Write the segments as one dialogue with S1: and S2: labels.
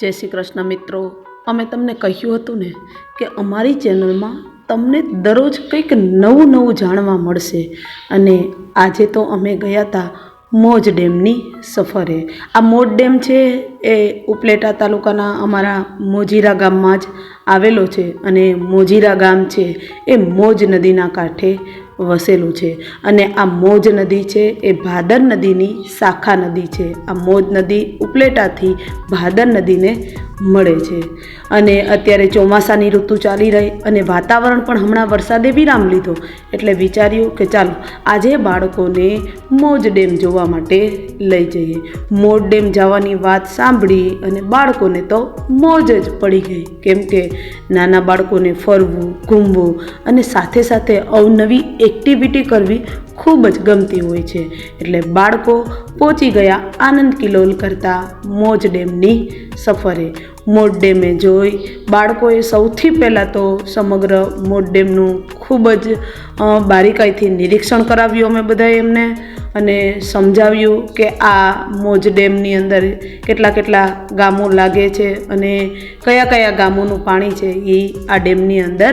S1: જય શ્રી કૃષ્ણ મિત્રો. અમે તમને કહ્યું હતું ને કે અમારી ચેનલમાં તમને દરરોજ કંઈક નવું નવું જાણવા મળશે. અને આજે તો અમે ગયા હતા મોજ ડેમની સફરે. આ મોજ ડેમ છે એ ઉપલેટા તાલુકાના અમારા મોજીરા ગામમાં જ આવેલો છે. અને મોજીરા ગામ છે એ મોજ નદીના કાંઠે વસેલું છે. અને આ મોજ નદી છે, એ ભાદર નદીની શાખા નદી છે. આ મોજ નદી ઉપલેટાથી ભાદર નદીને મળે છે. અને અત્યારે ચોમાસાની ઋતુ ચાલી રહી અને વાતાવરણ પણ હમણાં વરસાદે વિરામ લીધો. એટલે વિચાર્યું કે ચાલો, આજે બાળકોને મોજ ડેમ જોવા માટે લઈ જઈએ. મોજ ડેમ જવાની વાત સાંભળી અને બાળકોને તો મોજ જ પડી ગઈ. કેમ કે નાના બાળકોને ફરવું, ઘૂમવું અને સાથે સાથે અવનવી એક્ટિવિટી કરવી ખૂબ જ ગમતી હોય છે. એટલે બાળકો પહોંચી ગયા આનંદ કિલોલ કરતા મોજ ડેમની સફરે. મોજ ડેમે જોઈ બાળકોએ સૌથી પહેલાં તો સમગ્ર મોજ ડેમનું ખૂબ જ બારીકાઈથી નિરીક્ષણ કરાવ્યું અમે બધાએ એમને. અને સમજાવ્યું કે આ મોજ ડેમની અંદર કેટલા કેટલા ગામો લાગે છે અને કયા કયા ગામોનું પાણી છે એ આ ડેમની અંદર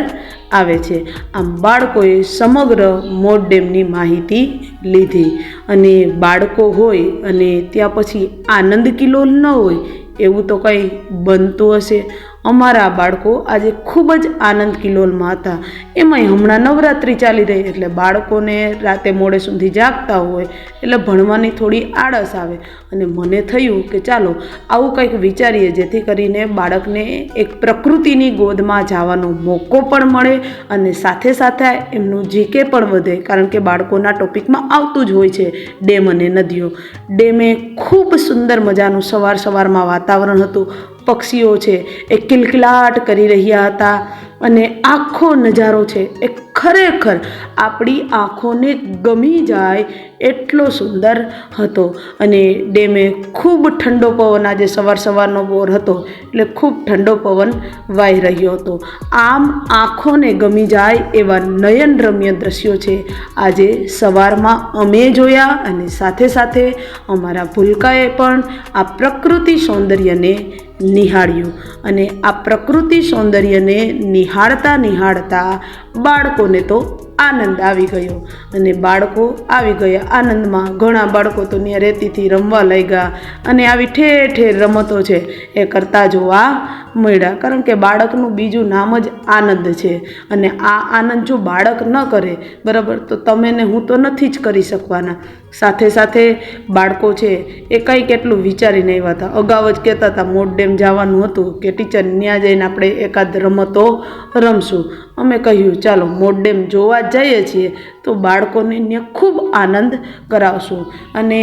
S1: આવે છે. આમ બાળકોએ સમગ્ર મોજ ડેમની માહિતી લીધી અને બાળકો હોય અને ત્યાં પછી આનંદ કિલ્લો ન હોય એવું તો કંઈ બનતું હશે. અમારા બાળકો આજે ખૂબ જ આનંદ કિલોલમાં હતા. એમાંય હમણાં નવરાત્રિ ચાલી રહી એટલે બાળકોને રાતે મોડે સુધી જાગતા હોય એટલે ભણવાની થોડી આળસ આવે. અને મને થયું કે ચાલો, આવું કંઈક વિચારીએ જેથી કરીને બાળકને એક પ્રકૃતિની ગોદમાં જવાનો મોકો પણ મળે અને સાથે સાથે એમનું જીકે પણ વધે. કારણ કે બાળકોના ટોપિકમાં આવતું જ હોય છે, ડેમ અને નદીઓ. ડેમે ખૂબ સુંદર મજાનું સવાર સવારમાં વાતાવરણ હતું. પક્ષીઓ છે, એ કિલકિલાટ કરી રહ્યા હતા અને આખો નજારો છે, એ ખરેખર આપણી આંખોને ગમી જાય એટલો સુંદર હતો. અને ડેમે ખૂબ ઠંડો પવન આજે સવાર સવારનો બોર હતો, એટલે ખૂબ ઠંડો પવન વાઈ રહ્યો હતો. આમ આંખોને ગમી જાય એવા નયનરમ્ય દ્રશ્યો છે. આજે સવારમાં અમે જોયા અને સાથે સાથે અમારા ભૂલકાએ પણ આ પ્રકૃતિ સૌંદર્યને નિહાળ્યું. અને આ પ્રકૃતિ સૌંદર્યને નિહાળતા નિહાળતા બાળકોને તો આનંદ આવી ગયો અને બાળકો આવી ગયા. આનંદમાં ઘણા બાળકો તો ત્યાં રેતીથી રમવા લાગ્યા અને આવી ઠેર ઠેર રમતો છે. એ કરતા જોવા મળ્યા. કારણ કે બાળકનું બીજું નામ જ આનંદ છે. અને આ આનંદ જો બાળક ન કરે, બરાબર, તો તમે ને હું તો નથી જ કરી શકવાના. સાથે સાથે બાળકો છે, એ કંઈ કેટલું વિચારીને આવ્યા હતા અગાઉ જ કહેતા હતા, મોટ ડેમ જવાનું હતું કે ટીચર ત્યાં જઈને આપણે એકાદ રમતો રમશું. અમે કહ્યું, ચાલો, મોટ ડેમ જોવા જઈએ છીએ. તો બાળકોને ખૂબ આનંદ કરાવશું. અને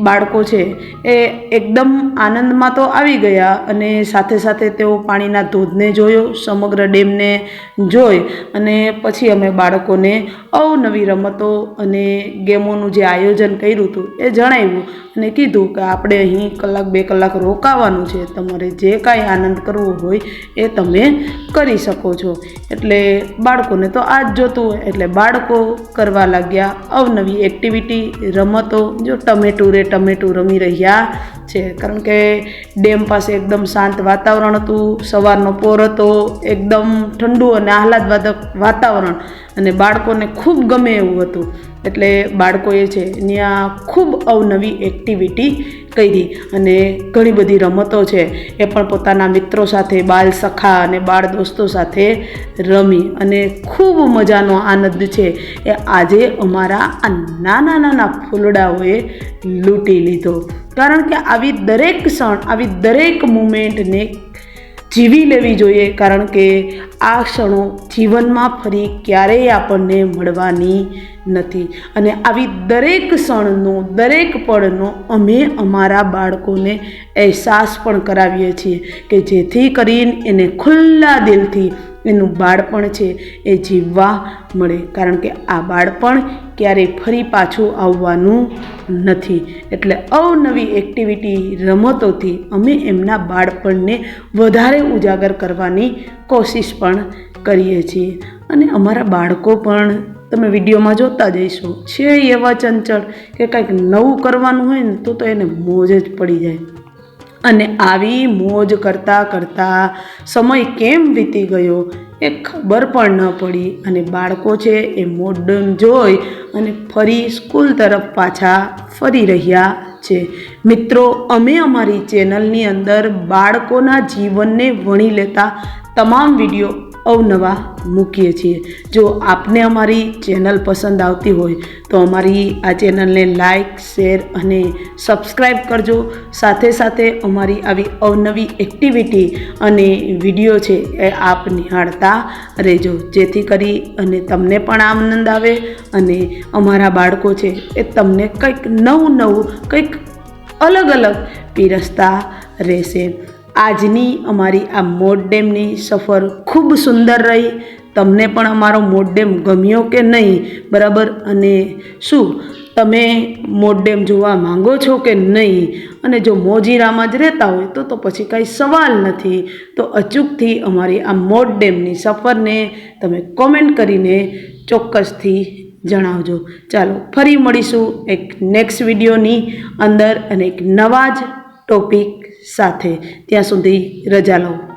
S1: બાળકો છે એ એકદમ આનંદમાં તો આવી ગયા અને સાથે સાથે તેઓ પાણીના ધોધને જોયો, સમગ્ર ડેમને જોઈ અને પછી અમે બાળકોને અવનવી રમતો અને ગેમોનું જે આયોજન કર્યું હતું એ જણાવ્યું અને કીધું કે આપણે અહીં કલાક બે કલાક રોકાવાનું છે. તમારે જે કાંઈ આનંદ કરવો હોય એ તમે કરી શકો છો. એટલે બાળકોને તો આ જ જોતું હોય. એટલે બાળકો કરવા લાગ્યા અવનવી એક્ટિવિટી રમતો. જો ટમેટું રે ટમેટું રમી રહ્યા છે. કારણ કે ડેમ પાસે એકદમ શાંત વાતાવરણ હતું. સવારનો પોર હતો, એકદમ ઠંડુ અને આહલાદવાદક વાતાવરણ. અને બાળકોને ખૂબ ગમે એવું હતું. એટલે બાળકોએ છે ત્યાં ખૂબ અવનવી એક્ટિવિટી કરી અને ઘણી બધી રમતો છે, એ પણ પોતાના મિત્રો સાથે બાળ સખા અને બાળ દોસ્તો સાથે રમી અને ખૂબ મજાનો આનંદ છે. એ આજે અમારા આ નાના નાના ફૂલડાઓએ લૂંટી લીધો. કારણ કે આવી દરેક ક્ષણ, આવી દરેક મુમેન્ટને જીવી લેવી જોઈએ, કારણ કે આ ક્ષણો જીવનમાં ફરી ક્યારેય આપણને મળવાની નથી. અને આવી દરેક ક્ષણનો, દરેક પળનો અમે અમારા બાળકોને અહેસાસ પણ કરાવીએ છીએ કે જેથી કરીને એને ખુલ્લા દિલથી એનું બાળપણ છે, એ જીવવા મળે. કારણ કે આ બાળપણ ક્યારેય ફરી પાછું આવવાનું નથી. એટલે અવનવી એક્ટિવિટી રમતોથી અમે એમના બાળપણને વધારે ઉજાગર કરવાની કોશિશ પણ કરીએ છીએ. અને અમારા બાળકો પણ તમે વિડીયોમાં જોતા જઈશો. છે એવા ચંચળ કે કંઈક નવું કરવાનું હોય ને તો તો એને મોજ જ પડી જાય. અને આવી મોજ કરતાં કરતાં સમય કેમ વીતી ગયો એ ખબર પણ ન પડી અને બાળકો છે એ મોડર્ન જોઈ અને ફરી સ્કૂલ તરફ પાછા ફરી રહ્યા છે. મિત્રો, અમે અમારી ચેનલની અંદર બાળકોના જીવનને વણી લેતા તમામ વીડિયો અવનવા મૂકીએ છીએ. જો આપને અમારી ચેનલ પસંદ આવતી હોય, તો અમારી આ ચેનલને લાઈક, શેર અને સબસ્ક્રાઈબ કરજો. સાથે સાથે અમારી આવી અવનવી એક્ટિવિટી અને વીડિયો છે એ આપ નિહાળતા રહેજો. જેથી કરી અને તમને પણ આનંદ આવે અને અમારા બાળકો છે એ તમને કંઈક નવું નવું, કંઈક અલગ અલગ પીરસતા રહેશે. આજની અમારી આ મોડ ડેમની સફર ખૂબ સુંદર રહી. તમને પણ અમારો મોડ ડેમ ગમ્યો કે નહીં? બરાબર? અને શું તમે મોડ ડેમ જોવા માંગો છો કે નહીં? અને જો મોજીરામાં જ રહેતા હોય તો તો પછી કાંઈ સવાલ નથી. તો અચૂકથી અમારી આ મોડ ડેમની સફરને તમે કોમેન્ટ કરીને ચોક્કસથી જણાવજો. ચાલો, ફરી મળીશું એક નેક્સ્ટ વિડીયોની અંદર અને એક નવા જ ટોપિક સાથે ત્યાં સુધી રજા લો.